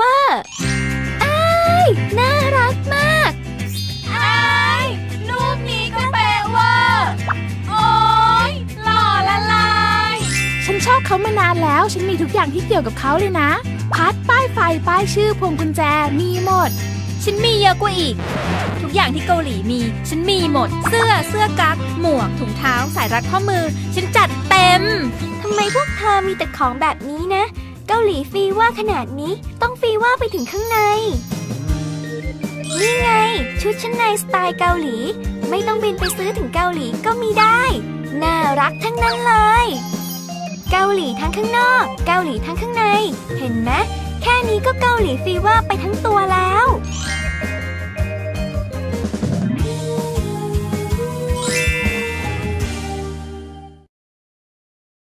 ว่าไอ้น่ารักมากไอ้รูปนี้ก็เป๊ะว่าโอ้ยหล่อละลาย ฉันชอบเขามานานแล้ว ฉันมีทุกอย่างที่เกี่ยวกับเขาเลยนะ พัดป้ายไฟป้ายชื่อพวงกุญแจมีหมด ฉันมีเยอะกว่าอีก ทุกอย่างที่เกาหลีมี ฉันมีหมด เสื้อเสื้อกั๊กหมวกถุงเท้าสายรัดข้อมือ ฉันจัดเต็มทำไมพวกเธอมีแต่ของแบบนี้นะ เกาหลีฟีว่าขนาดนี้ต้องฟีว่าไปถึงข้างใน นี่ไง ชุดชั้นในสไตล์เกาหลี ไม่ต้องบินไปซื้อถึงเกาหลีก็มีได้ น่ารักทั้งนั้นเลย เกาหลีทั้งข้างนอก เกาหลีทั้งข้างใน เห็นไหมแค่นี้ก็เกาหลีฟีว่าไปทั้งตัวแล้ว